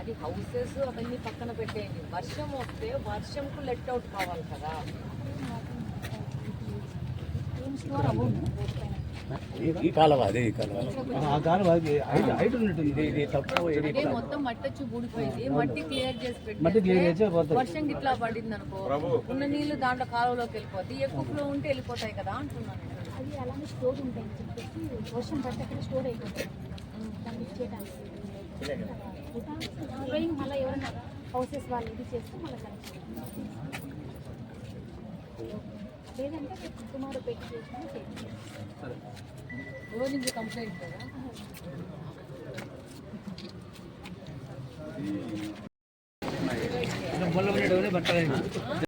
అది హౌసెస్ అవన్నీ పక్కన పెట్టేయండి. వర్షం వస్తే వర్షంకు లెట్ అవుట్ కావాలి కదా. ఈ కాలువ అదే ఈ కాలువ. ఆ కాలువ హైట్ ఉన్నట్టుంది ఇది ఇది తప్పు ఇది అదే మొత్తం మట్టి వచ్చి బూడిపోయింది మట్టి క్లియర్ చేసి పెట్టి మట్టి చేస్తే పోతుంది. వర్షం గిట్లా పడింది అనుకో ఉన్న నీళ్ళు దాంట్లో కాలువలోకి వెళ్ళిపోతాయి. ఎక్కువ ఫ్లో ఉంటే వెళ్ళిపోతాయి కదా అంటున్నాను అది అలానే స్టోర్ ఉంటాయని చెప్పేసి వర్షం పడితే అక్కడ స్టోర్ అయిపోతాయి దాన్ని ఇచ్చేయడానికి డ్రైవింగ్ మళ్ళీ ఎవరైనా హౌసెస్ వాళ్ళు ఇది చేస్తే మళ్ళీ కనెక్షన్ లేదంటే టుమారో పెట్టి చేసినా చేయండి. రోజు నుంచి కంప్లైంట్ కదా? మొల్ల ఉన్నట్టు బట్టలు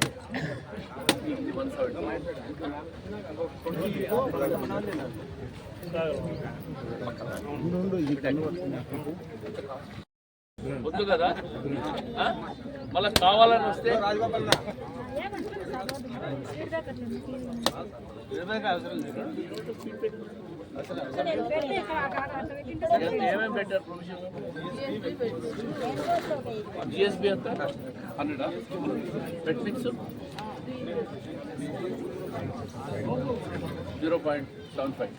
వద్దు కదా? మళ్ళా కావాలని వస్తే? ఏమేమి పెట్టారు ప్రొవిజన్ జిఎస్బి అంతా? హండ్రెడా? పెట్మిక్స్ జీరో పాయింట్ సెవెన్ ఫైవ్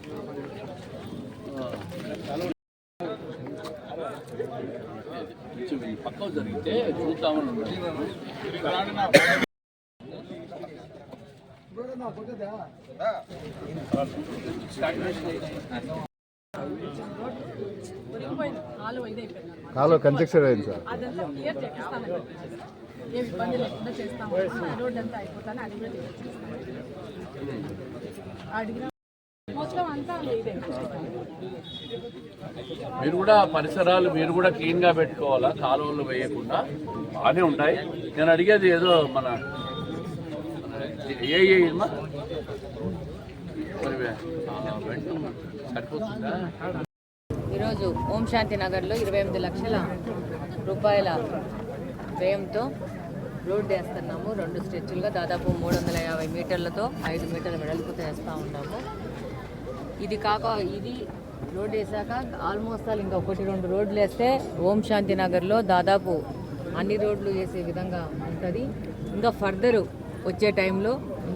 పక్కకు జరిగితే చూద్దామని. స్టాగ్నేషన్. కాలువ. కాలువ కన్స్ట్రక్షన్ అయింది సార్. అదంతా క్లియర్ చేస్తాను ఏ ఇబ్బంది లేకుండా చేస్తాము. రోడ్ అంతా అయిపోతాను అది కూడా క్లియర్ చేస్తాము అడిగిన మొత్తం అంతా ఇదే మీరు కూడా పరిసరాలు మీరు కూడా క్లీన్గా పెట్టుకోవాలా? కాలువలు వేయకుండా? బాగానే ఉంటాయి. నేను అడిగేది ఏదో మన ఏ ఏ ఈరోజు ఓం శాంతి నగర్లో ఇరవై ఎనిమిది లక్షల రూపాయల వ్యయంతో రోడ్డు వేస్తున్నాము. రెండు స్ట్రెచ్లుగా దాదాపు మూడు వందల యాభై మీటర్లతో ఐదు మీటర్ల వెడల్పుతో వేస్తూ ఉన్నాము. ఇది కాక ఇది రోడ్డు వేసాక ఆల్మోస్ట్ ఆల్ ఇంకా ఒకటి రెండు రోడ్లు వేస్తే ఓం శాంతి నగర్లో దాదాపు అన్ని రోడ్లు వేసే విధంగా ఉంటుంది. ఇంకా ఫర్దర్ వచ్చే టైంలో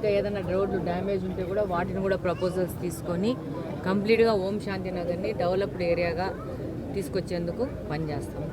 ఇంకా ఏదైనా రోడ్లు డ్యామేజ్ ఉంటే కూడా వాటిని కూడా ప్రపోజల్స్ తీసుకొని కంప్లీట్గా ఓం శాంతి నగర్ని డెవలప్డ్ ఏరియాగా తీసుకొచ్చేందుకు పనిచేస్తాం.